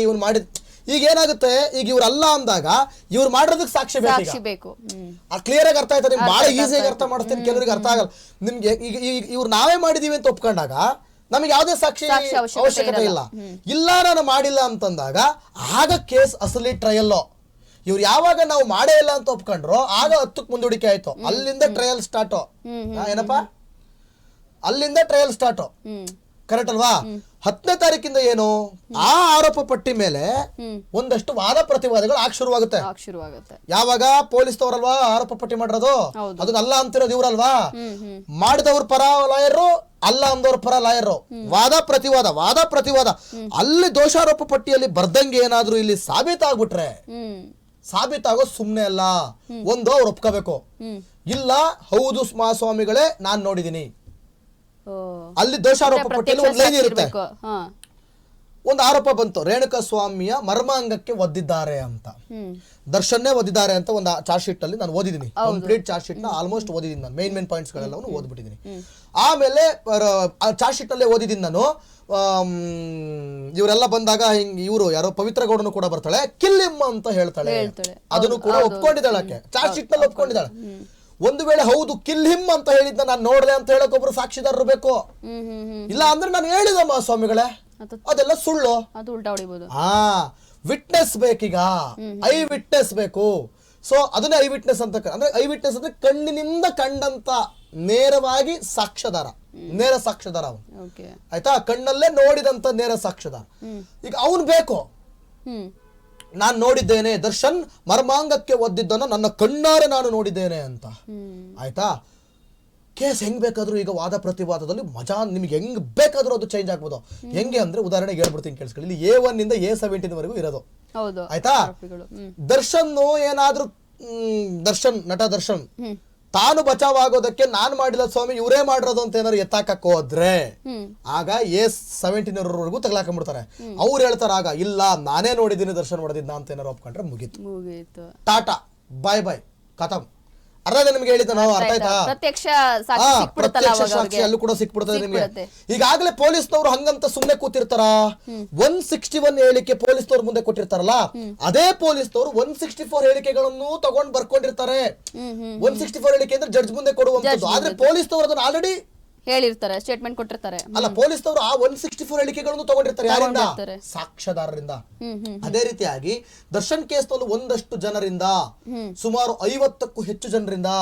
ಇವ್ನು ಮಾಡಿದ ಈಗ ಏನಾಗುತ್ತೆ? ಈಗ ಇವ್ರಲ್ಲ ಅಂದಾಗ ಇವ್ರು ಮಾಡಿರೋದಕ್ಕೆ ಸಾಕ್ಷ್ಯ ಬೇಕು ಸಾಕ್ಷಿ ಬೇಕು. ಹ್ಮ್. ಆ ಕ್ಲಿಯರ್ ಆಗಿ ಅರ್ಥ ಆಯ್ತಾ? ನಿಮ್ಗೆ ಬಹಳ ಈಸಿಯಾಗಿ ಅರ್ಥ ಮಾಡ್ತೀನಿ ಕೆಲವರಿಗೆ ಅರ್ಥ ಆಗಲ್ಲ. ನಿಮ್ಗೆ ಈಗ ಈಗ ಇವ್ರು ನಾವೇ ಮಾಡಿದೀವಿ ಅಂತ ಒಪ್ಕೊಂಡಾಗ ನಮಗೆ ಯಾವುದೇ ಸಾಕ್ಷಿ ಸಾಕ್ಷಿ ಅವಶ್ಯಕತೆ ಅವಶ್ಯಕತೆ ಇಲ್ಲ. ಇಲ್ಲ ನಾನು ಮಾಡಿಲ್ಲ ಅಂತಂದಾಗ ಆಗ ಕೇಸ್ ಅಸಲಿ ಟ್ರಯಲ್ ಇವ್ರು ಯಾವಾಗ ನಾವು ಮಾಡೇ ಇಲ್ಲ ಅಂತ ಒಪ್ಕೊಂಡ್ರು ಆಗ ಹತ್ತಕ್ಕೆ ಮುಂದೂಡಿಕೆ ಆಯ್ತು. ಅಲ್ಲಿಂದ ಟ್ರಯಲ್ ಸ್ಟಾರ್ಟ್ ಏನಪ್ಪಾ? ಅಲ್ಲಿಂದ ಟ್ರಯಲ್ ಸ್ಟಾರ್ಟ್ ಹ್ಮ್. ಕರೆಕ್ಟ್ ಅಲ್ವಾ? ಹತ್ತನೇ ತಾರೀಕಿಂದ ಏನು? ಆ ಆರೋಪ ಪಟ್ಟಿ ಮೇಲೆ ಒಂದಷ್ಟು ವಾದ ಪ್ರತಿವಾದಗಳು ಆಗ ಶುರುವಾಗುತ್ತೆ. ಶುರುವಾಗುತ್ತೆ. ಯಾವಾಗ ಪೊಲೀಸ್ನವರಲ್ವಾ ಆರೋಪ ಪಟ್ಟಿ ಮಾಡಿರೋದು? ಅದನ್ನಲ್ಲ ಅದನ್ನ ಅಲ್ಲ ಅಂತಿರೋದು ಇವ್ರಲ್ವಾ? ಮಾಡಿದವ್ರ ಪರ ಲಾಯರು ಅಲ್ಲ ಅಂದವ್ರ ಪರ ಲಾಯರು. ವಾದ ಪ್ರತಿವಾದ ವಾದ ಪ್ರತಿವಾದ. ಅಲ್ಲಿ ದೋಷಾರೋಪ ಪಟ್ಟಿಯಲ್ಲಿ ಬರ್ದಂಗೆ ಏನಾದ್ರೂ ಇಲ್ಲಿ ಸಾಬೀತಾಗ್ಬಿಟ್ರೆ ಸಾಬೀತಾಗೋ ಸುಮ್ನೆ ಅಲ್ಲ. ಒಂದು ಅವ್ರು ಒಪ್ಕೋಬೇಕು. ಇಲ್ಲ ಹೌದು ಮಹಾಸ್ವಾಮಿಗಳೇ ನಾನ್ ನೋಡಿದೀನಿ. ಅಲ್ಲಿ ದೋಷಾರೋಪ ಪಟ್ಟಿಯಲ್ಲಿ ಒಂದು ಲೈನ್ ಇರುತ್ತೆ. ಒಂದು ಆರೋಪ ಬಂತು ರೇಣುಕಾ ಸ್ವಾಮಿಯ ಮರ್ಮಾಂಗಕ್ಕೆ ಒದ್ದಿದ್ದಾರೆ ಅಂತ. ದರ್ಶನ್ನೇ ಒದ್ದಿದ್ದಾರೆ ಅಂತ ಒಂದು ಚಾರ್ಜ್ ಶೀಟ್ ಅಲ್ಲಿ ನಾನು ಓದಿದ್ದೀನಿ. ಕಂಪ್ಲೀಟ್ ಚಾರ್ಜ್ ಶೀಟ್ನ ಆಲ್ಮೋಸ್ಟ್ ಓದಿದ್ದೀನಿ ನಾನು. ಮೇನ್ ಮೇನ್ ಪಾಯಿಂಟ್ಸ್ ಗಳೆಲ್ಲವನ್ನು ಓದ್ಬಿಟ್ಟಿದ್ದೀನಿ. ಆಮೇಲೆ ಆ ಚಾರ್ಜ್ ಶೀಟ್ ಅಲ್ಲೇ ಓದಿದ್ದೀನಿ ನಾನು. ಇವರೆಲ್ಲ ಬಂದಾಗ ಹಿಂಗ್ ಇವರು ಯಾರೋ ಪವಿತ್ರ ಗೌಡನು ಕೂಡ ಬರ್ತಾಳೆ ಕಿಲ್ಲಿಮ್ಮ ಅಂತ ಹೇಳ್ತಾಳೆ. ಅದನ್ನು ಕೂಡ ಒಪ್ಕೊಂಡಿದ್ದಾಳೆ ಚಾರ್ಜ್ ಶೀಟ್ನಲ್ಲಿ ಒಪ್ಕೊಂಡಿದ್ದಾಳೆ. ಒಂದು ವೇಳೆ ಹೌದು ಕಿಲ್ ಹಿಮ್ ಅಂತ ಹೇಳಿದ್ದ ನಾನು ನೋಡ್ದೆ ಅಂತ ಹೇಳಕ್ ಒಬ್ರು ಸಾಕ್ಷಿದಾರರು ಬೇಕು. ಇಲ್ಲ ಅಂದ್ರೆ ನಾನು ಹೇಳಿದಮ್ಮ ಸ್ವಾಮಿಗಳೇ. ಅದು ಅದೆಲ್ಲ ಸುಳ್ಳು. ಅದು ಉಲ್ಟಾ ಹೊಡಿಬೋದು. ಹಾ ವಿಟ್ನೆಸ್ ಬೇಕೀಗ. ಐ ವಿಟ್ನೆಸ್ ಬೇಕು. ಸೊ ಅದನ್ನೇ ಐ ವಿಟ್ನೆಸ್ ಅಂತ ಕ- ಅಂದ್ರೆ ಐ ವಿಟ್ನೆಸ್ ಅಂದ್ರೆ ಕಣ್ಣಿನಿಂದ ಕಂಡಂತ ನೇರವಾಗಿ ಸಾಕ್ಷ್ಯದಾರ. ನೇರ ಸಾಕ್ಷ್ಯದಾರ ಅವನು. ಓಕೆ. ಆಯ್ತಾ? ಕಣ್ಣಲ್ಲೇ ನೋಡಿದಂತ ನೇರ ಸಾಕ್ಷ್ಯದಾರ. ಈಗ ಅವನು ಬೇಕು. ಹ್ಮ್. ನಾನು ನೋಡಿದ್ದೇನೆ ದರ್ಶನ್ ಮರ್ಮಾಂಗಕ್ಕೆ ಒದ್ದಿದ್ದನ್ನು ನನ್ನ ಕಣ್ಣಾರೆ ನಾನು ನೋಡಿದ್ದೇನೆ ಅಂತ. ಆಯ್ತಾ? ಕೇಸ್ ಹೆಂಗ್ ಬೇಕಾದ್ರೂ ಈಗ ವಾದ ಪ್ರತಿವಾದದಲ್ಲಿ ಮಜಾ ನಿಮ್ಗೆ ಹೆಂಗ್ ಬೇಕಾದ್ರೂ ಅದು ಚೇಂಜ್ ಆಗ್ಬೋದು. ಹೆಂಗೆ ಅಂದ್ರೆ ಉದಾಹರಣೆಗೆ ಹೇಳ್ಬಿಡ್ತೀನಿ ಕೇಳಿಸ್ಕೊಳ್ಳಿ. ಇಲ್ಲಿ ಎ ಒನ್ ಇಂದ ಎ ಸೆವೆಂಟೀನ್ ವರೆಗೂ ಇರೋದು. ಆಯ್ತಾ? ದರ್ಶನ್ ಏನಾದ್ರೂ ದರ್ಶನ್ ನಟ ದರ್ಶನ್. ತಾನು ಬಚಾವ್ ಆಗೋದಕ್ಕೆ ನಾನ್ ಮಾಡಿಲ್ಲ ಸ್ವಾಮಿ ಇವರೇ ಮಾಡಿರೋದು ಅಂತ ಏನಾದ್ರು ಎತ್ತಾಕಕ್ ಹೋದ್ರೆ ಆಗ ಎಸ್ ಸೆವೆಂಟೀನ್ ವರೆಗೂ ತಗ್ಲಾಕೊಂಡ್ಬಿಡ್ತಾರೆ ಅವ್ರು ಹೇಳ್ತಾರೆ ಆಗ ಇಲ್ಲ ನಾನೇ ನೋಡಿದ್ದೀನಿ ದರ್ಶನ ಹೊಡೆದಿದ್ದ ಅಂತ ಏನಾರು ಒಪ್ಕೊಂಡ್ರೆ ಮುಗೀತು. ಟಾಟಾ ಬಾಯ್ ಬಾಯ್ ಖತಮ್. ಅರ್ಧ ನಿಮ್ಗೆ ಹೇಳಿದ್ದ ನಾವು ಅರ್ಥ ಆಯ್ತಾ? ಪ್ರತ್ಯಕ್ಷ ಹಾ, ಸಾಕ್ಷಿ ಸಿಕ್ಬಿಡುತ್ತಲ್ಲ ಪ್ರತ್ಯಕ್ಷ ಅವಾಗ ಸಾಕ್ಷಿ ಅವ್ರಿಗೆ ಅಲ್ಲೂ ಕೂಡ ಸಿಕ್ಬಿಡ್ತದೆ ನಿಮ್ಗೆ. ಸಿಕ್ಬಿಡುತ್ತೆ. ಈಗಾಗಲೇ ಪೊಲೀಸ್ನವರು ಹಂಗಂತ ಸುಮ್ನೆ ಕೂತಿರ್ತಾರ? ಒನ್ ಸಿಕ್ಸ್ಟಿ ಒನ್ ಹೇಳಿಕೆ ಪೊಲೀಸ್ನವ್ರ ಮುಂದೆ ಕೊಟ್ಟಿರ್ತಾರಲ್ಲ? ಅದೇ ಪೊಲೀಸ್ನವರು ಒನ್ ಸಿಕ್ಸ್ಟಿ ಫೋರ್ ಹೇಳಿಕೆಗಳನ್ನು ತಗೊಂಡ್ ಬರ್ಕೊಂಡಿರ್ತಾರೆ. ಹ್ಮ್ ಹ್ಮ್ ಒನ್ ಸಿಕ್ಸ್ಟಿ ಫೋರ್ ಹೇಳಿಕೆ ಅಂದ್ರೆ ಜಡ್ಜ್ ಮುಂದೆ ಕೊಡುವಂತದ್ದು ಆದ್ರೆ ಪೊಲೀಸ್ನವರು ಅದನ್ನ ಆಲ್ರೆಡಿ ಹೇಳಿರ್ತಾರೆ ಸ್ಟೇಟ್ಮೆಂಟ್ ಕೊಟ್ಟಿರ್ತಾರೆ. ಅಲ್ಲ ಪೊಲೀಸ್ನವರು ಆ ಒನ್ ಸಿಕ್ಸ್ಟಿ ಫೋರ್ ಹೇಳಿಕೆಗಳನ್ನು ತಗೊಂಡಿರ್ತಾರೆ ಯಾರಿಂದ? ತಗೊಂಡಿರ್ತಾರೆ. ಸಾಕ್ಷ್ಯದಾರರಿಂದ. ಹ್ಮ್ ಹ್ಮ್ ಅದೇ ರೀತಿಯಾಗಿ ದರ್ಶನ್ ಕೇಸ್ನಲ್ಲಿ ಒಂದಷ್ಟು ಜನರಿಂದ ಸುಮಾರು ಐವತ್ತಕ್ಕೂ ಹೆಚ್ಚು ಜನರಿಂದ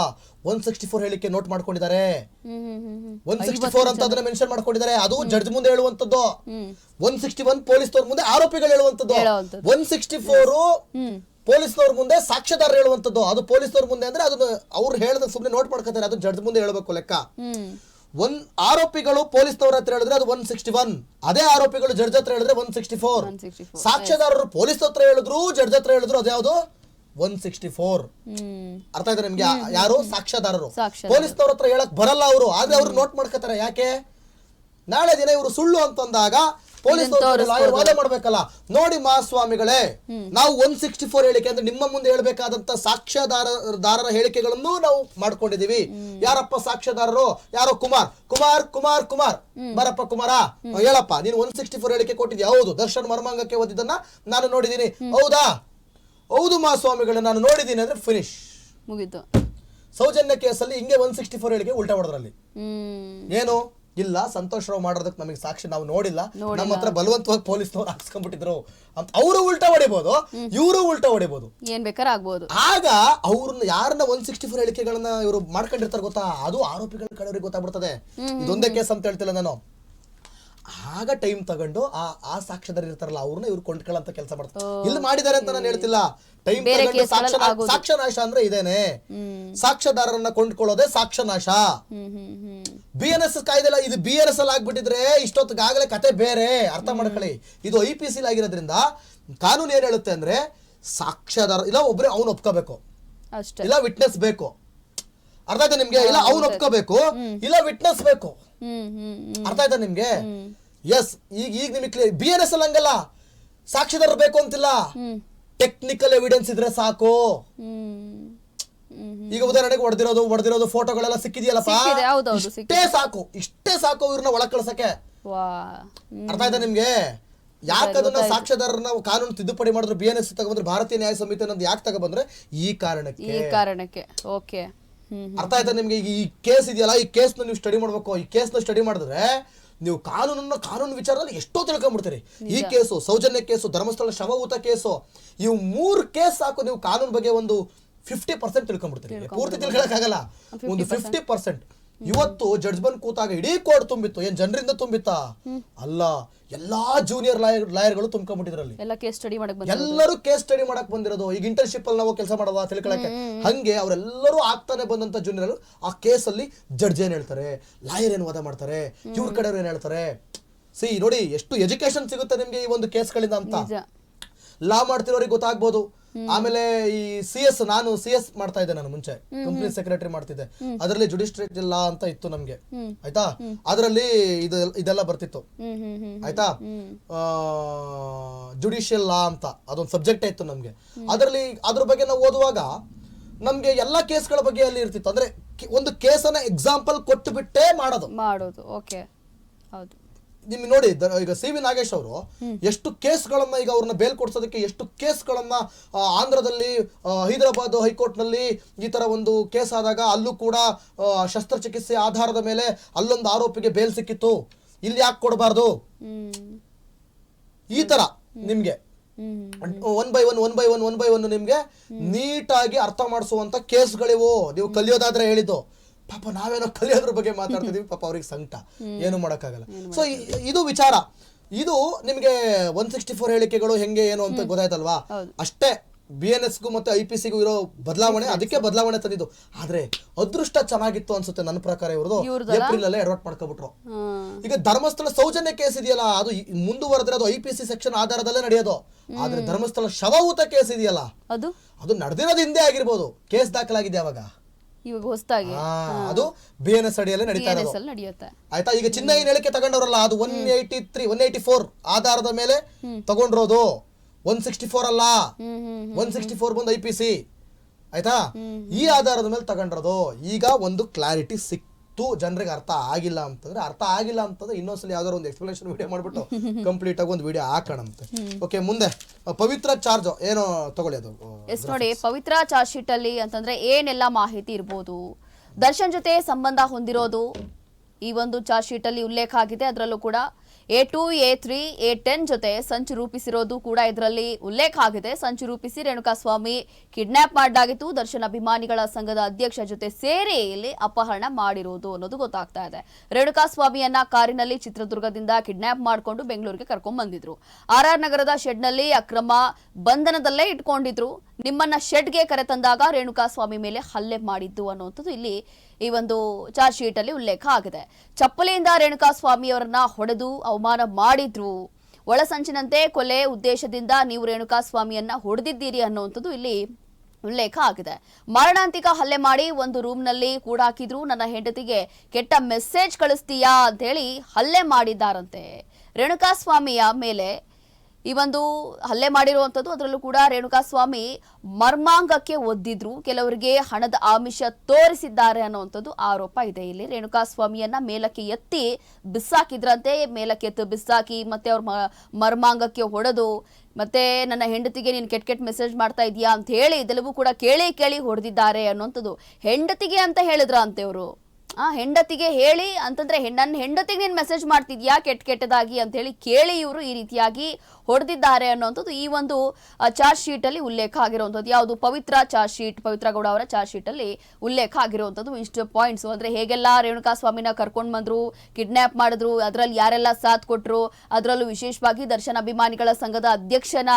ಒನ್ ಸಿಕ್ಸ್ಟಿ ಫೋರ್ ಹೇಳಿಕೆ ನೋಟ್ ಮಾಡ್ಕೊಂಡಿದ್ದಾರೆ. ಹ್ಮ್ ಹ್ಮ್ ಹ್ಮ್ ಹ್ಮ್. ಒನ್ ಸಿಕ್ಸ್ಟಿ ಫೋರ್ ಅಂತ ಅದನ್ನ ಮೆನ್ಷನ್ ಮಾಡ್ಕೊಂಡಿದ್ದಾರೆ. ಅದು ಜಡ್ಜ್ ಮುಂದೆ ಹೇಳುವಂತದ್ದು ಒನ್ ಸಿಕ್ಸ್ಟಿ ಒನ್ ಪೊಲೀಸ್ ಮುಂದೆ ಆರೋಪಿಗಳು ಹೇಳುವಂತದ್ದು ಹೇಳುವಂಥದ್ದು. One sixty four hmm. ಪೊಲೀಸ್ನವ್ರ ಮುಂದೆ ಸಾಕ್ಷ್ಯದಾರರು ಹೇಳುವಂತದ್ದು ಅದು ಪೊಲೀಸ್ನವ್ರ ಮುಂದೆ ಅಂದ್ರೆ ಅದನ್ನ ಅವ್ರು ಹೇಳಿದ ಸುಮ್ಮನೆ ನೋಟ್ ಮಾಡ್ಕೊತಾರೆ. ಅದು ಜಡ್ಜ್ ಮುಂದೆ ಹೇಳಬೇಕು ಲೆಕ್ಕ. ಹ್ಮ್. ಒನ್ ಆರೋಪಿಗಳು ಪೊಲೀಸ್ನವ್ರ ಹತ್ರ ಹೇಳಿದ್ರೆ ಅದು ಒನ್ ಸಿಕ್ಸ್ಟಿ ಒನ್ ಅದೇ ಆರೋಪಿಗಳು ಜಡ್ಜ್ ಹತ್ರ ಹೇಳಿದ್ರೆ ಒನ್ ಸಿಕ್ಸ್ಟಿ ಫೋರ್ 164, ಸಾಕ್ಷ್ಯದಾರರು ಪೊಲೀಸ್ ಹತ್ರ ಹೇಳಿದ್ರು ಜಡ್ಜ್ ಹತ್ರ ಹೇಳಿದ್ರು ಅದ್ಯಾವುದು ಒನ್ ಸಿಕ್ಸ್ಟಿ ಫೋರ್ ಅರ್ಥ ಆಯ್ತಾ ನಿಮ್ಗೆ? ಯಾರು? ಸಾಕ್ಷ್ಯದಾರರು. ಸಾಕ್ಷ್ಯದಾರರು. ಪೊಲೀಸ್ನವ್ರ ಹತ್ರ ಹೇಳಕ್ ಬರಲ್ಲ ಅವರು. ಆದ್ರೆ ಅವ್ರು ನೋಟ್ ಮಾಡ್ಕೋತಾರೆ ಯಾಕೆ? ನಾಳೆ ದಿನ ಇವರು ಸುಳ್ಳು ಅಂತಂದಾಗ ಲಾಯರ್ ವಾದ ಮಾಡ್ಬೇಕಲ್ಲ. ನೋಡಿ ಮಹಾಸ್ವಾಮಿಗಳೇ ನಾವು ಒನ್ ಸಿಕ್ಸ್ಟಿ ಫೋರ್ ಹೇಳಿಕೆ ಅಂದ್ರೆ ನಿಮ್ಮ ಮುಂದೆ ಹೇಳ್ಬೇಕಾದಂತ ಸಾಕ್ಷ್ಯದಾರದಾರರ ಹೇಳಿಕೆಗಳನ್ನು ನಾವು ಮಾಡ್ಕೊಂಡಿದೀವಿ ಯಾರಪ್ಪ ಸಾಕ್ಷ್ಯದಾರರು ಯಾರೋ ಕುಮಾರ್. ಕುಮಾರ್ ಕುಮಾರ್ ಕುಮಾರ್. ಬರಪ್ಪ ಕುಮಾರ. ಹೇಳಪ್ಪ ನೀನು ಒನ್ ಸಿಕ್ಸ್ಟಿ ಫೋರ್ ಹೇಳಿಕೆ ಕೊಟ್ಟಿದ್ಯಾ? ಹೌದು ದರ್ಶನ್ ಮರ್ಮಾಂಗಕ್ಕೆ ಓದಿದ್ದನ್ನ ನಾನು ನೋಡಿದ್ದೀನಿ. ಹೌದಾ? ಹೌದು ಮಹಾಸ್ವಾಮಿಗಳೇ ನಾನು ನೋಡಿದ್ದೀನಿ ಅಂದ್ರೆ ಫಿನಿಶ್ ಮುಗೀತು. ಸೌಜನ್ಯ ಕೇಸಲ್ಲಿ ಹಿಂಗೆ ಒನ್ ಸಿಕ್ಸ್ಟಿ ಫೋರ್ ಹೇಳಿಕೆ ಉಲ್ಟಾ ಹೊಡೆದ್ರಲ್ಲಿ. ಏನು? ಇಲ್ಲ ಸಂತೋಷ್ ರಾವ್ ಮಾಡೋದಕ್ಕೆ ನಮಗೆ ಸಾಕ್ಷಿ ನಾವು ನೋಡಿಲ್ಲ. ನಮ್ಮ ಹತ್ರ ಬಲವಂತವಾಗಿ ಪೊಲೀಸ್ನವ್ರು ಹಾಕ್ಸ್ಕೊಂಡ್ಬಿಟ್ಟಿದ್ರು ಅಂತ ಅವರು ಉಲ್ಟಾ ಹೊಡಿಬೋದು ಇವರು ಉಲ್ಟಾ ಹೊಡಿಬೋದು. ಏನ್ ಬೇಕಾದ್ರೆ ಆಗ್ಬೋದು. ಆಗ ಅವ್ರನ್ನ ಯಾರನ್ನ ಒನ್ ಸಿಕ್ಸ್ಟಿ ಫೋರ್ ಹೇಳಿಕೆಗಳನ್ನ ಇವರು ಮಾಡ್ಕೊಂಡಿರ್ತಾರೆ ಗೊತ್ತಾ? ಅದು ಆರೋಪಿಗಳ ಕಡೆಯವ್ರಿಗೆ ಗೊತ್ತಾಗ್ಬಿಡ್ತದೆ. ಇದೊಂದೇ ಕೇಸ್ ಅಂತ ಹೇಳ್ತಿಲ್ಲ ನಾನು. ಆಗ ಟೈಮ್ ತಗೊಂಡು ಆ ಆ ಸಾಕ್ಷ್ಯದಾರ ಇರ್ತಾರಲ್ಲ ಅವ್ರನ್ನ ಇವ್ರು ಕೊಂಡ್ಕೊಳ್ಳಂತ ಕೆಲಸ ಮಾಡ್ತಾರೆ. ಇಲ್ಲಿ ಮಾಡಿದ್ದಾರೆ ಅಂತ ನಾನು ಹೇಳ್ತಿಲ್ಲ. ಟೈಮ್ ತಗೊಂಡು. ಸಾಕ್ಷ್ಯನಾಶ ಅಂದ್ರೆ ಇದೇನೆ. ಸಾಕ್ಷ್ಯದಾರರನ್ನ ಕೊಂಡ್ಕೊಳ್ಳೋದೇ ಸಾಕ್ಷ್ಯನಾಶ. ಬಿ ಎನ್ ಎಸ್ ಕಾಯ್ದೆಲ್ಲ ಇದು ಬಿ ಎನ್ ಎಸ್ ಅಲ್ಲಿ ಆಗ್ಬಿಟ್ಟಿದ್ರೆ ಇಷ್ಟೊತ್ತಿಗಾಗಲೇ ಕತೆ ಬೇರೆ ಅರ್ಥ ಮಾಡ್ಕೊಳ್ಳಿ. ಇದು ಐ ಪಿ ಸಿ ಆಗಿರೋದ್ರಿಂದ ಕಾನೂನು ಏನ್ ಹೇಳುತ್ತೆ ಅಂದ್ರೆ ಸಾಕ್ಷ್ಯದಾರ ಇಲ್ಲ ಒಬ್ರೆ ಅವ್ನು ಒಪ್ಕೋಬೇಕು. ಇಲ್ಲ ವಿಟ್ನೆಸ್ ಬೇಕು. ಅರ್ಥ ಆಯ್ತಾ ನಿಮ್ಗೆ? ಇಲ್ಲ ಅವ್ನು ಒಪ್ಕೋಬೇಕು. ಇಲ್ಲ ವಿಟ್ನೆಸ್ ಬೇಕು. ಅರ್ಥ ಆಯ್ತಾ ನಿಮ್ಗೆ? ಎಸ್ ಈಗ ಈಗ ನಿಮಗೆ ಬಿ ಎನ್ ಎಸ್ ಅಲ್ಲಿ ಹಂಗಲ್ಲ. ಸಾಕ್ಷಿದಾರರು ಬೇಕು ಅಂತಿಲ್ಲ. ಟೆಕ್ನಿಕಲ್ ಎವಿಡೆನ್ಸ್ ಇದ್ರೆ ಸಾಕು. ಈಗ ಉದಾಹರಣೆಗೆ ಹೊಡೆದಿರೋದು ಹೊಡೆದಿರೋದು ಫೋಟೋಗಳೆಲ್ಲ ಸಿಕ್ಕಿದೆಯಲ್ಲಪ್ಪ ಇಷ್ಟೇ ಸಾಕು ಇಷ್ಟೇ ಸಾಕು ಇವ್ರನ್ನ ಒಳಗ್ ಕಳ್ಸಕ್ಕೆ. ಅರ್ಥ ಆಯ್ತಾ ನಿಮ್ಗೆ? ಯಾಕೆ ಅದನ್ನ ಸಾಕ್ಷ್ಯದಾರರನ್ನ ಕಾನೂನು ತಿದ್ದುಪಡಿ ಮಾಡಿದ್ರು ಬಿ ಎನ್ ಎಸ್ ತಗೊಂಡ್ರೆ ಭಾರತೀಯ ನ್ಯಾಯ ಸಮಿತಿ ಅನ್ನೋದು ಯಾಕೆ ತಗೊಬಂದ್ರೆ ಈ ಕಾರಣಕ್ಕೆ. ಈ ಕಾರಣಕ್ಕೆ ಓಕೆ. ಅರ್ಥ ಆಯ್ತಾ ನಿಮ್ಗೆ? ಈಗ ಈ ಕೇಸ್ ಇದೆಯಲ್ಲ ಈ ಕೇಸ್ನ ನೀವು ಸ್ಟಡಿ ಮಾಡ್ಬೇಕು. ಈ ಕೇಸ್ನ ಸ್ಟಡಿ ಮಾಡಿದ್ರೆ ನೀವು ಕಾನೂನನ್ನ ಕಾನೂನು ವಿಚಾರದಲ್ಲಿ ಎಷ್ಟೋ ತಿಳ್ಕೊಂಡ್ಬಿಡ್ತೀರಿ ಈ ಕೇಸು ಸೌಜನ್ಯ ಕೇಸು ಧರ್ಮಸ್ಥಳ ಶವಭೂತ ಕೇಸು ಇವು ಮೂರು ಕೇಸ್ ಸಾಕು ನೀವು ಕಾನೂನು ಬಗ್ಗೆ ಒಂದು ಫಿಫ್ಟಿ ಪರ್ಸೆಂಟ್ ತಿಳ್ಕೊಂಡ್ಬಿಡ್ತೀರಿ ಪೂರ್ತಿ ತಿಳ್ಕೊಳಕ್ಕಾಗಲ್ಲ. ಒಂದು ಫಿಫ್ಟಿ ಪರ್ಸೆಂಟ್ ಇವತ್ತು ಜಡ್ಜ್ ಬಂದ್ ಕೂತಾಗ ಇಡೀ ಕೋರ್ಟ್ ತುಂಬಿತ್ತು. ಏನ್ ಜನರಿಂದ ತುಂಬಿತ್ತಾ? ಅಲ್ಲ ಎಲ್ಲಾ ಜೂನಿಯರ್ ಲಾಯರ್ ಲಾಯರ್ಗಳು ತುಂಬ್ಕೊಂಡ್ಬಿಟ್ಟಿದ್ರಲ್ಲಿ. ಎಲ್ಲ ಕೇಸ್ ಸ್ಟಡಿ ಮಾಡಕ್ ಎಲ್ಲರೂ ಕೇಸ್ ಸ್ಟಡಿ ಮಾಡಕ್ ಬಂದಿರೋದು. ಈಗ ಇಂಟರ್ನ್ಶಿಪ್ ಅಲ್ಲಿ ನಾವು ಕೆಲಸ ಮಾಡುವ ತಿಳ್ಕೊಳಕ್ಕೆ. ಹಂಗೆ ಅವರೆಲ್ಲರೂ ಆಗ್ತಾನೆ ಬಂದಂತ ಜೂನಿಯರ್ ಆ ಕೇಸ್ ಅಲ್ಲಿ ಜಡ್ಜ್ ಏನ್ ಹೇಳ್ತಾರೆ? ಲಾಯರ್ ಏನ್ ವಾದ ಮಾಡ್ತಾರೆ? ಇವ್ರ ಕಡೆಯವ್ರು ಏನ್ ಹೇಳ್ತಾರೆ? ಸಿ ನೋಡಿ ಎಷ್ಟು ಎಜುಕೇಶನ್ ಸಿಗುತ್ತೆ ನಿಮ್ಗೆ ಈ ಒಂದು ಕೇಸ್ಗಳಿಂದ ಅಂತ? ಲಾ ಮಾಡ್ತಿರೋರಿಗೆ ಗೊತ್ತಾಗ್ಬೋದು. ಆಮೇಲೆ ಈ ಸಿ ಎಸ್ ನಾನು ಸಿ ಎಸ್ ಮಾಡ್ತಾ ಇದ್ದೆ ನಾನು ಮುಂಚೆ. ಕಂಪ್ನಿ ಸೆಕ್ರೆಟರಿ ಮಾಡ್ತಿದ್ದೆ. ಅದರಲ್ಲಿ ಜುಡಿಸ್ಟ್ರೇಟ್ ಲಾ ಅಂತ ಇತ್ತು ನಮ್ಗೆ. ಆಯ್ತಾ? ಅದರಲ್ಲಿ ಇದು ಇದೆಲ್ಲ ಬರ್ತಿತ್ತು. ಆಯ್ತಾ? ಜುಡಿಷಿಯಲ್ ಲಾ ಅಂತ. ಅದೊಂದು ಸಬ್ಜೆಕ್ಟ್ ಇತ್ತು ನಮ್ಗೆ. ಅದರಲ್ಲಿ ಅದ್ರ ಬಗ್ಗೆ ನಾವು ಓದುವಾಗ ನಮ್ಗೆ ಎಲ್ಲಾ ಕೇಸ್ಗಳ ಬಗ್ಗೆ ಅಲ್ಲಿ ಇರ್ತಿತ್ತು. ಅಂದ್ರೆ ಒಂದು ಕೇಸನ್ನ ಎಕ್ಸಾಂಪಲ್ ಕೊಟ್ಟು ಬಿಟ್ಟೇ ಮಾಡೋದು. ಮಾಡೋದು. ಓಕೆ ಹೌದು. ನಿಮ್ಗೆ ನೋಡಿ ದ- ಈಗ ಸಿ ವಿ ನಾಗೇಶ್ ಅವರು ಎಷ್ಟು ಕೇಸ್ಗಳನ್ನ ಈಗ ಅವ್ರನ್ನ ಬೇಲ್ ಕೊಡ್ಸೋದಕ್ಕೆ ಎಷ್ಟು ಕೇಸ್ಗಳನ್ನ ಆ, ಆಂಧ್ರದಲ್ಲಿ ಆ, ಹೈದರಾಬಾದ್ ಹೈಕೋರ್ಟ್ನಲ್ಲಿ ಈ ತರ ಒಂದು ಕೇಸ್ ಆದಾಗ ಅಲ್ಲೂ ಕೂಡ ಆ, ಶಸ್ತ್ರಚಿಕಿತ್ಸೆ ಆಧಾರದ ಮೇಲೆ ಅಲ್ಲೊಂದು ಆರೋಪಿಗೆ ಬೇಲ್ ಸಿಕ್ಕಿತ್ತು. ಇಲ್ಲಿ ಯಾಕೆ ಕೊಡಬಾರ್ದು? ಹ್ಮ್. ಈ ತರ ನಿಮ್ಗೆ. ಹ್ಮ್ one by one one by one one by one ನಿಮ್ಗೆ ನೀಟಾಗಿ ಅರ್ಥ ಮಾಡಿಸುವಂತ ಕೇಸ್ಗಳಿವು. ನೀವು ಕಲಿಯೋದಾದ್ರೆ ಹೇಳಿದ್ದು. ಪಾಪ ನಾವೇನೋ ಕಲಿಯೋದ್ರ ಬಗ್ಗೆ ಮಾತಾಡ್ತಿದೀವಿ ಪಾಪ ಅವ್ರಿಗೆ ಸಂಕಟ. ಏನು ಮಾಡೋಕ್ಕಾಗಲ್ಲ. ಸೊ ಇದು ವಿಚಾರ. ಇದು ನಿಮಗೆ ಒನ್ ಸಿಕ್ಸ್ಟಿ ಫೋರ್ ಹೇಳಿಕೆಗಳು ಹೆಂಗೆ ಏನು ಅಂತ ಗೊತ್ತಾಯ್ತಲ್ವಾ? ಅಷ್ಟೇ ಬಿ ಎನ್ ಎಸ್ಗೂ ಮತ್ತೆ ಐ ಪಿ ಸಿಗೂ ಇರೋ ಬದಲಾವಣೆ ಅದಕ್ಕೆ ಬದಲಾವಣೆ ತಂದಿದ್ದು. ಆದ್ರೆ ಅದೃಷ್ಟ ಚೆನ್ನಾಗಿತ್ತು ಅನ್ಸುತ್ತೆ ನನ್ನ ಪ್ರಕಾರ ಇವ್ರದ್ದು ಏಪ್ರಿಲ್ ಅಲ್ಲೇ ಅಡ್ವಾಟ್ ಮಾಡ್ಕೊಬಿಟ್ರು. ಈಗ ಧರ್ಮಸ್ಥಳ ಸೌಜನ್ಯ ಕೇಸ್ ಇದೆಯಲ್ಲ ಅದು ಮುಂದುವರೆದ್ರೆ ಅದು ಐ ಪಿ ಸಿ ಸೆಕ್ಷನ್ ಆಧಾರದಲ್ಲೇ ನಡೆಯೋದು. ಆದ್ರೆ ಧರ್ಮಸ್ಥಳ ಶವಭೂತ ಕೇಸ್ ಇದೆಯಲ್ಲ ಅದು? ಅದು ನಡೆದಿರೋದು ಹಿಂದೆ ಆಗಿರ್ಬೋದು. ಕೇಸ್ ದಾಖಲಾಗಿದೆ ಅವಾಗ ಇವಾಗ ಹೊಸದಾಗಿ. ಆ, ಅದು ಬಿ ಎನ್ ಎಸ್ ಅಡಿಯಲ್ಲೇ ನಡೀತಾ ಇರೋದು. ಅಲ್ಲಿ ನಡೆಯುತ್ತೆ. ಆಯ್ತಾ? ಈಗ ಚಿನ್ನ ಏನ್ ಹೇಳಿಕೆ ತಗೊಂಡವ್ರಲ್ಲ ಅದು one eighty three one eighty four ಆಧಾರದ ಮೇಲೆ ತಗೊಂಡಿರೋದು. ಒನ್ ಸಿಕ್ಸ್ಟಿ ಫೋರ್ ಅಲ್ಲ. ಹ್ಮ್ ಹ್ಮ್ ಒನ್ ಸಿಕ್ಸ್ಟಿ ಫೋರ್ ಬಂದು ಐ ಪಿ ಸಿ ಆಯ್ತಾ? ಈ ಆಧಾರದ ಮೇಲೆ ತಗೊಂಡಿರೋದು. ಈಗ ಒಂದು ಕ್ಲಾರಿಟಿ ಸಿಕ್ತು ಜನರಿಗೆ ಅರ್ಥ ಆಗಿಲ್ಲ ಅಂತಂದ್ರೆ ಅರ್ಥ ಆಗಿಲ್ಲ ಅಂತಂದ್ರೆ ಇನ್ನೊಂದ್ಸಲ ಯಾವ್ದಾದ್ರು ಒಂದು ಎಕ್ಸ್ಪ್ಲನೇಷನ್ ವಿಡಿಯೋ ಮಾಡ್ಬಿಟ್ಟು ಕಂಪ್ಲೀಟ್ ಆಗಿ ಒಂದು ವಿಡಿಯೋ ಹಾಕೋಣಂತೆ. ಓಕೆ ಮುಂದೆ ಪವಿತ್ರ ಚಾರ್ಜ್ ಏನೋ ತಗೊಳ್ಳಿ ಅದು ಎಸ್ ನೋಡಿ ಪವಿತ್ರ ಚಾರ್ಜ್ ಶೀಟ್ ಅಲ್ಲಿ ಅಂತಂದ್ರೆ ಏನೆಲ್ಲ ಮಾಹಿತಿ ಇರ್ಬೋದು? ದರ್ಶನ್ ಜೊತೆ ಸಂಬಂಧ ಹೊಂದಿರೋದು ಈ ಒಂದು ಚಾರ್ಜ್ ಶೀಟ್ ಅಲ್ಲಿ ಉಲ್ಲೇಖ ಆಗಿದೆ ಅದರಲ್ಲೂ ಕೂಡ A two, A three, A ten ಜೊತೆ ಸಂಚು ರೂಪಿಸಿರೋದು ಕೂಡ ಇದರಲ್ಲಿ ಉಲ್ಲೇಖ ಆಗಿದೆ. ಸಂಚು ರೂಪಿಸಿ ರೇಣುಕಾಸ್ವಾಮಿ ಕಿಡ್ನಾಪ್ ಮಾಡಲಾಗಿತ್ತು ದರ್ಶನ್ ಅಭಿಮಾನಿಗಳ ಸಂಘದ ಅಧ್ಯಕ್ಷ ಜೊತೆ ಸೇರಿ ಇಲ್ಲಿ ಅಪಹರಣ ಮಾಡಿರೋದು ಅನ್ನೋದು ಗೊತ್ತಾಗ್ತಾ ಇದೆ. ರೇಣುಕಾಸ್ವಾಮಿಯನ್ನ ಕಾರಿನಲ್ಲಿ ಚಿತ್ರದುರ್ಗದಿಂದ ಕಿಡ್ನಾಪ್ ಮಾಡಿಕೊಂಡು ಬೆಂಗಳೂರಿಗೆ ಕರ್ಕೊಂಡ್ ಬಂದಿದ್ರು ಆರ್ ಆರ್ ನಗರದ ಶೆಡ್ನಲ್ಲಿ ಅಕ್ರಮ ಬಂಧನದಲ್ಲೇ ಇಟ್ಕೊಂಡಿದ್ರು. ನಿಮ್ಮನ್ನ ಶೆಡ್ಗೆ ಕರೆತಂದಾಗ ರೇಣುಕಾಸ್ವಾಮಿ ಮೇಲೆ ಹಲ್ಲೆ ಮಾಡಿದ್ದು ಅನ್ನುವಂಥದ್ದು ಇಲ್ಲಿ ಈ ಒಂದು ಚಾರ್ಜ್ ಶೀಟ್ ಅಲ್ಲಿ ಉಲ್ಲೇಖ ಆಗಿದೆ. ಚಪ್ಪಲಿಯಿಂದ ರೇಣುಕಾಸ್ವಾಮಿಯವರನ್ನ ಹೊಡೆದು ಅವಮಾನ ಮಾಡಿದ್ರು. ಒಳಸಂಚಿನಂತೆ ಕೊಲೆ ಉದ್ದೇಶದಿಂದ ನೀವು ರೇಣುಕಾಸ್ವಾಮಿಯನ್ನ ಹೊಡೆದಿದ್ದೀರಿ ಅನ್ನುವಂಥದ್ದು ಇಲ್ಲಿ ಉಲ್ಲೇಖ ಆಗಿದೆ. ಮಾರಣಾಂತಿಕ ಹಲ್ಲೆ ಮಾಡಿ ಒಂದು ರೂಮ್ನಲ್ಲಿ ಕೂಡಾಕಿದ್ರು. ನನ್ನ ಹೆಂಡತಿಗೆ ಕೆಟ್ಟ ಮೆಸೇಜ್ ಕಳಿಸ್ತೀಯಾ ಅಂತ ಹೇಳಿ ಹಲ್ಲೆ ಮಾಡಿದ್ದಾರಂತೆ. ರೇಣುಕಾಸ್ವಾಮಿಯ ಮೇಲೆ ಈ ಒಂದು ಹಲ್ಲೆ ಮಾಡಿರುವಂಥದ್ದು ಅದರಲ್ಲೂ ಕೂಡ ರೇಣುಕಾಸ್ವಾಮಿ ಮರ್ಮಾಂಗಕ್ಕೆ ಒದ್ದಿದ್ರು. ಕೆಲವರಿಗೆ ಹಣದ ಆಮಿಷ ತೋರಿಸಿದ್ದಾರೆ ಅನ್ನುವಂಥದ್ದು ಆರೋಪ ಇದೆ. ಇಲ್ಲಿ ರೇಣುಕಾಸ್ವಾಮಿಯನ್ನ ಮೇಲಕ್ಕೆ ಎತ್ತಿ ಬಿಸಾಕಿದ್ರಂತೆ, ಮೇಲಕ್ಕೆ ಎತ್ತು ಬಿಸಾಕಿ ಮತ್ತೆ ಅವ್ರ ಮರ್ಮಾಂಗಕ್ಕೆ ಹೊಡೆದು, ಮತ್ತೆ ನನ್ನ ಹೆಂಡತಿಗೆ ನೀನು ಕೆಟ್ಟ ಕೆಟ್ಟ ಮೆಸೇಜ್ ಮಾಡ್ತಾ ಇದೀಯಾ ಅಂತ ಹೇಳಿ ಇದೆಲ್ಲವೂ ಕೂಡ ಕೇಳಿ ಕೇಳಿ ಹೊಡೆದಿದ್ದಾರೆ ಅನ್ನುವಂಥದ್ದು. ಹೆಂಡತಿಗೆ ಅಂತ ಹೇಳಿದ್ರ ಅವರು? ಆ, ಹೆಂಡತಿಗೆ ಹೇಳಿ ಅಂತಂದ್ರೆ, ನನ್ನ ಹೆಂಡತಿಗೆ ನೀನು ಮೆಸೇಜ್ ಮಾಡ್ತಿದ್ಯಾ ಕೆಟ್ಟ ಕೆಟ್ಟದಾಗಿ ಅಂತ ಹೇಳಿ ಕೇಳಿ ಇವರು ಈ ರೀತಿಯಾಗಿ ಹೊಡೆದಿದ್ದಾರೆ ಅನ್ನುವಂಥದ್ದು ಈ ಒಂದು ಚಾರ್ಜ್ ಶೀಟ್ ಅಲ್ಲಿ ಉಲ್ಲೇಖ ಆಗಿರುವಂಥದ್ದು. ಯಾವುದು? ಪವಿತ್ರ ಚಾರ್ಜ್ ಶೀಟ್ ಪವಿತ್ರ ಗೌಡ ಅವರ ಚಾರ್ಜ್ ಶೀಟ್ ಅಲ್ಲಿ ಉಲ್ಲೇಖ ಆಗಿರುವಂಥದ್ದು. ಇಷ್ಟು ಪಾಯಿಂಟ್ಸ್ ಅಂದ್ರೆ ಹೇಗೆಲ್ಲ ರೇಣುಕಾ ಸ್ವಾಮಿನ ಕರ್ಕೊಂಡು ಬಂದ್ರು ಕಿಡ್ನಾಪ್ ಮಾಡಿದ್ರು, ಅದರಲ್ಲಿ ಯಾರೆಲ್ಲ ಸಾಥ್ ಕೊಟ್ರು, ಅದರಲ್ಲೂ ವಿಶೇಷವಾಗಿ ದರ್ಶನ ಅಭಿಮಾನಿಗಳ ಸಂಘದ ಅಧ್ಯಕ್ಷನ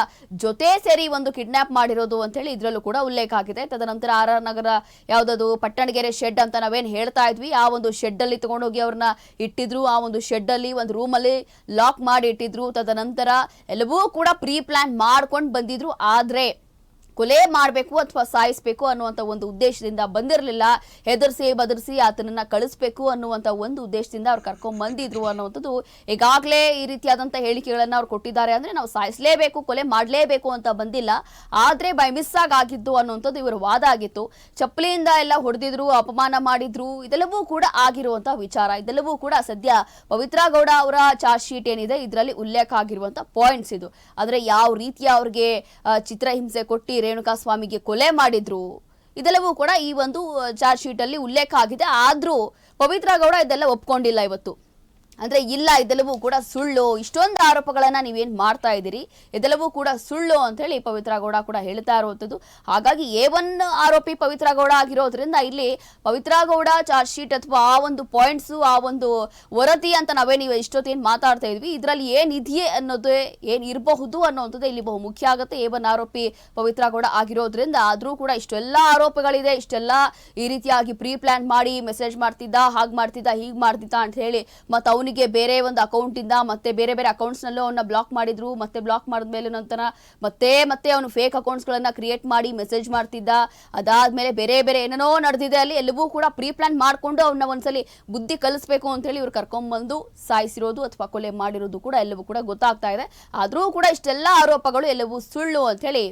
ಜೊತೆ ಸೇರಿ ಒಂದು ಕಿಡ್ನಾಪ್ ಮಾಡಿರೋದು ಅಂತ ಹೇಳಿ ಇದರಲ್ಲೂ ಕೂಡ ಉಲ್ಲೇಖ ಆಗಿದೆ. ತದನಂತರ ಆರ್ ಆರ್ ನಗರ ಯಾವ್ದದು? ಪಟ್ಟಣಗೆರೆ ಶೆಡ್ ಅಂತ ನಾವೇನು ಹೇಳ್ತಾ ಇದ್ವಿ. ಆ ಒಂದು ಶೆಡ್ ಅಲ್ಲಿ ತಗೊಂಡೋಗಿ ಅವ್ರನ್ನ ಇಟ್ಟಿದ್ರು. ಆ ಒಂದು ಶೆಡ್ ಅಲ್ಲಿ ಒಂದು ರೂಮ್ ಅಲ್ಲಿ ಲಾಕ್ ಮಾಡಿ ಇಟ್ಟಿದ್ರು. ತದನಂತರ ಎಲ್ಲವೂ ಕೂಡ ಪ್ರೀ ಪ್ಲಾನ್ ಮಾಡ್ಕೊಂಡು ಬಂದಿದ್ರು. ಆದ್ರೆ ಕೊಲೆ ಮಾಡಬೇಕು ಅಥವಾ ಸಾಯಿಸಬೇಕು ಅನ್ನುವಂಥ ಒಂದು ಉದ್ದೇಶದಿಂದ ಬಂದಿರಲಿಲ್ಲ. ಹೆದರ್ಸಿ, ಬದರ್ಸಿ ಆತನನ್ನ ಕಳಿಸ್ಬೇಕು ಅನ್ನುವಂಥ ಒಂದು ಉದ್ದೇಶದಿಂದ ಅವ್ರು ಕರ್ಕೊಂಡ್ ಬಂದಿದ್ರು ಅನ್ನುವಂಥದ್ದು ಈಗಾಗಲೇ ಈ ರೀತಿಯಾದಂಥ ಹೇಳಿಕೆಗಳನ್ನ ಅವ್ರು ಕೊಟ್ಟಿದ್ದಾರೆ ಅಂದ್ರೆ ನಾವು ಸಾಯಿಸಲೇಬೇಕು, ಕೊಲೆ ಮಾಡಲೇಬೇಕು ಅಂತ ಬಂದಿಲ್ಲ. ಆದ್ರೆ ಬೈ ಮಿಸ್ ಆಗಿದ್ದು ಅನ್ನುವಂಥದ್ದು ಇವರ ವಾದ ಆಗಿತ್ತು. ಚಪ್ಪಲಿಯಿಂದ ಎಲ್ಲ ಹೊಡೆದಿದ್ರು, ಅಪಮಾನ ಮಾಡಿದ್ರು, ಇದೆಲ್ಲವೂ ಕೂಡ ಆಗಿರುವಂಥ ವಿಚಾರ. ಇದೆಲ್ಲವೂ ಕೂಡ ಸದ್ಯ ಪವಿತ್ರ ಗೌಡ ಅವರ ಚಾರ್ಜ್ ಶೀಟ್ ಏನಿದೆ, ಇದರಲ್ಲಿ ಉಲ್ಲೇಖ ಆಗಿರುವಂತ ಪಾಯಿಂಟ್ಸ್ ಇದು. ಆದ್ರೆ ಯಾವ ರೀತಿಯ ಅವ್ರಿಗೆ ಚಿತ್ರಹಿಂಸೆ ಕೊಟ್ಟು ರೇಣುಕಾ ಸ್ವಾಮಿಗೆ ಕೊಲೆ ಮಾಡಿದ್ರು. ಇದೆಲ್ಲವೂ ಕೂಡ ಈ ಒಂದು ಚಾರ್ಜ್ ಶೀಟ್ ಅಲ್ಲಿ ಉಲ್ಲೇಖ ಆಗಿದೆ. ಆದ್ರೂ ಪವಿತ್ರ ಗೌಡ ಇದೆಲ್ಲ ಒಪ್ಕೊಂಡಿಲ್ಲ ಇವತ್ತು. ಅಂದ್ರೆ ಇಲ್ಲ, ಇದೆಲ್ಲವೂ ಕೂಡ ಸುಳ್ಳು. ಇಷ್ಟೊಂದು ಆರೋಪಗಳನ್ನ ನೀವೇನ್ ಮಾಡ್ತಾ ಇದ್ದೀರಿ? ಇದೆಲ್ಲವೂ ಕೂಡ ಸುಳ್ಳು ಅಂತ ಹೇಳಿ ಪವಿತ್ರ ಗೌಡ ಕೂಡ ಹೇಳ್ತಾ ಇರುವಂತದ್ದು ಹಾಗಾಗಿ ಎ ಒನ್ ಆರೋಪಿ ಪವಿತ್ರ ಗೌಡ ಆಗಿರೋದ್ರಿಂದ ಇಲ್ಲಿ ಪವಿತ್ರ ಗೌಡ ಚಾರ್ಜ್ ಶೀಟ್ ಅಥವಾ ಆ ಒಂದು ಪಾಯಿಂಟ್ಸ್ ಆ ಒಂದು ವರದಿ ಅಂತ ನಾವೇ ನೀವು ಇಷ್ಟೊತ್ತೇನು ಮಾತಾಡ್ತಾ ಇದ್ವಿ. ಇದರಲ್ಲಿ ಏನ್ ಇದೆಯೇ ಅನ್ನೋದೇ, ಏನ್ ಇರಬಹುದು ಅನ್ನೋಂಥದ್ದು ಇಲ್ಲಿ ಬಹು ಮುಖ್ಯ ಆಗುತ್ತೆ. ಎ ಒನ್ ಆರೋಪಿ ಪವಿತ್ರ ಗೌಡ ಆಗಿರೋದ್ರಿಂದ ಆದ್ರೂ ಕೂಡ ಇಷ್ಟೆಲ್ಲ ಆರೋಪಗಳಿದೆ. ಇಷ್ಟೆಲ್ಲ ಈ ರೀತಿಯಾಗಿ ಪ್ರೀ ಪ್ಲಾನ್ ಮಾಡಿ ಮೆಸೇಜ್ ಮಾಡ್ತಿದ್ದ, ಹಾಗ್ ಮಾಡ್ತಿದ್ದ, ಹೀಗ್ ಮಾಡ್ತಿದ್ದ ಅಂತ ಹೇಳಿ ಮತ್ತೆ ಅವನಿಗೆ ಬೇರೆ ಒಂದು ಅಕೌಂಟ್ ಇಂದ ಮತ್ತೆ ಬೇರೆ ಬೇರೆ ಅಕೌಂಟ್ಸ್ ನಲ್ಲೂ ಅವನ್ನ ಬ್ಲಾಕ್ ಮಾಡಿದ್ರು. ಮತ್ತೆ ಬ್ಲಾಕ್ ಮಾಡಿದ್ಮೇಲೆ ನಂತರ ಮತ್ತೆ ಮತ್ತೆ ಅವನು ಫೇಕ್ ಅಕೌಂಟ್ಸ್ ಗಳನ್ನ ಕ್ರಿಯೇಟ್ ಮಾಡಿ ಮೆಸೇಜ್ ಮಾಡ್ತಿದ್ದ. ಅದಾದ್ಮೇಲೆ ಬೇರೆ ಬೇರೆ ಏನೇನೋ ನಡೆದಿದೆ ಅಲ್ಲಿ ಎಲ್ಲವೂ ಕೂಡ ಪ್ರೀ ಪ್ಲಾನ್ ಮಾಡಿಕೊಂಡು ಅವನ್ನ ಒಂದ್ಸಲಿ ಬುದ್ಧಿ ಕಲಿಸ್ಬೇಕು ಅಂತ ಹೇಳಿ ಇವ್ರು ಕರ್ಕೊಂಡ್ಬಂದು ಸಾಯಿಸಿರೋದು ಅಥವಾ ಕೊಲೆ ಮಾಡಿರೋದು ಕೂಡ ಎಲ್ಲವೂ ಕೂಡ ಗೊತ್ತಾಗ್ತಾ ಇದೆ. ಆದರೂ ಕೂಡ ಇಷ್ಟೆಲ್ಲ ಆರೋಪಗಳು ಎಲ್ಲವೂ ಸುಳ್ಳು ಅಂತ ಹೇಳಿ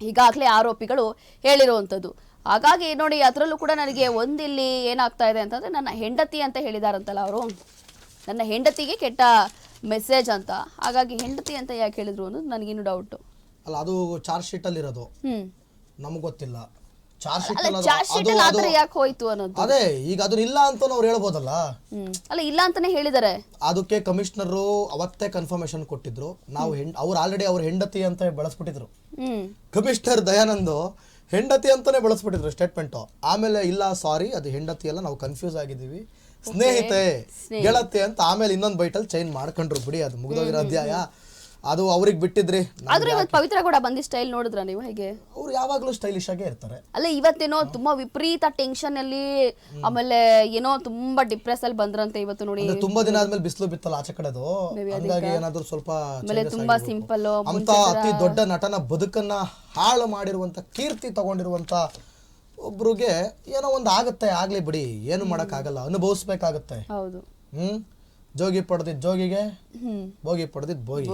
ಈಗಾಗಲೇ ಆರೋಪಿಗಳು ಹೇಳಿರುವಂಥದ್ದು. ಹಾಗಾಗಿ ನೋಡಿ ಅದರಲ್ಲೂ ಕೂಡ ನನಗೆ ಒಂದಿಲ್ಲಿ ಏನಾಗ್ತಾ ಇದೆ ಅಂತಂದ್ರೆ ನನ್ನ ಹೆಂಡತಿ ಅಂತ ಹೇಳಿದಾರಂತಲ್ಲ ಅವರು. ನನ್ನ ಹೆಂಡತಿಗೆ ಕೆಟ್ಟ ಮೆಸೇಜ್ ಅಂತ. ಹಾಗಾಗಿ ಹೆಂಡತಿ ಅಂತ ಯಾಕೆ ಹೇಳಿದ್ರು ಅನ್ನೋದು ನನಗಿನ್ನು ಡೌಟ್ ಅಲ್ಲ ಅದು ಚಾರ್ಜ್ ಶೀಟ್ ಅಲ್ಲಿ ಇರೋದು ನಮಗೆ ಗೊತ್ತಿಲ್ಲ. ಚಾರ್ಜ್ ಶೀಟ್ ಅಲ್ಲ ಚಾರ್ಜ್ ಶೀಟ್ ಅಲ್ಲಿ ಅದು ಯಾಕೆ ಹೋಯ್ತು ಅನ್ನೋದು? ಅದೇ ಈಗ ಅದನ್ನ ಇಲ್ಲ ಅಂತ ಅವ್ರು ಹೇಳ್ಬೋದಲ್ಲ? ಅಲ್ಲ ಇಲ್ಲ ಅಂತಾನೆ ಹೇಳಿದಾರೆ. ಅದಕ್ಕೆ ಕಮಿಷನರ್ ಅವತ್ತೇ ಕನ್ಫರ್ಮೇಷನ್ ಕೊಟ್ಟಿದ್ರು. ನಾವು ಅವ್ರು ಆಲ್ರೆಡಿ ಅವ್ರ ಹೆಂಡತಿ ಅಂತ ಬಳಸ್ಬಿಟ್ಟಿದ್ರು. ಕಮಿಷನರ್ ದಯಾನಂದ್ ಹೆಂಡತಿ ಅಂತಾನೆ ಬಳಸ್ಬಿಟ್ಟಿದ್ರು ಸ್ಟೇಟ್ಮೆಂಟ್ ಆಮೇಲೆ ಇಲ್ಲ ಸಾರಿ ಅದು ಹೆಂಡತಿ ಅಲ್ಲ ನಾವು ಕನ್ಫ್ಯೂಸ್ ಆಗಿದ್ದೀವಿ. ಸ್ನೇಹಿತೆ ಗೆಳತೆ ಅಂತ ಆಮೇಲೆ ಇನ್ನೊಂದು ಬೈಟಲ್ ಚೈನ್ ಮಾಡ್ಕೊಂಡ್ರು ಬಿಡಿ ಅದು ಮುಗಿದೋಗಿರೋ ಅಧ್ಯಾಯ. ಅದು ಅವ್ರಿಗೆ ಬಿಟ್ಟಿದ್ರಿ. ಆದ್ರೆ ಇವತ್ತು ಪವಿತ್ರ ಕೂಡ ಬಂದಿ ಸ್ಟೈಲ್ ನೋಡಿದ್ರ ನೀವು ಹೇಗೆ? ಅವ್ರು ಯಾವಾಗ್ಲೂ ಸ್ಟೈಲಿಶ್ ಆಗೇ ಇರ್ತಾರೆ. ಅಲ್ಲ ಇವತ್ತೇನೋ ತುಂಬಾ ವಿಪರೀತ ಟೆನ್ಷನ್ ಅಲ್ಲಿ ಆಮೇಲೆ ಏನೋ ತುಂಬಾ ಡಿಪ್ರೆಸ್ ಅಲ್ಲಿ ಬಂದ್ರಂತೆ ಇವತ್ತು ನೋಡಿ. ತುಂಬಾ ದಿನ ಆದ್ಮೇಲೆ ಬಿಸಿಲು ಬಿತ್ತಲ್ಲ ಆಚೆ ಕಡೆದು. ಹಂಗಾಗಿ ಏನಾದ್ರೂ ಸ್ವಲ್ಪ ಆಮೇಲೆ ತುಂಬಾ ಸಿಂಪಲ್ ಅಂತ ಅತಿ ದೊಡ್ಡ ನಟನ ಬದುಕನ್ನ ಹಾಳು ಮಾಡಿರುವಂತ ಕೀರ್ತಿ ತಗೊಂಡಿರುವಂತ ಒಬ್ರಿಗೆ ಏನೋ ಒಂದು ಆಗುತ್ತೆ ಆಗ್ಲಿ ಬಿಡಿ ಏನು ಮಾಡೋಕ್ಕಾಗಲ್ಲ ಅನುಭವಿಸ್ಬೇಕಾಗತ್ತೆ. ಹೌದು. ಹ್ಮ್? ಜೋಗಿ ಪಡೆದಿದ್ ಜೋಗಿಗೆ ಭೋಗಿ ಪಡೆದಿದ್ ಭೋಗಿ.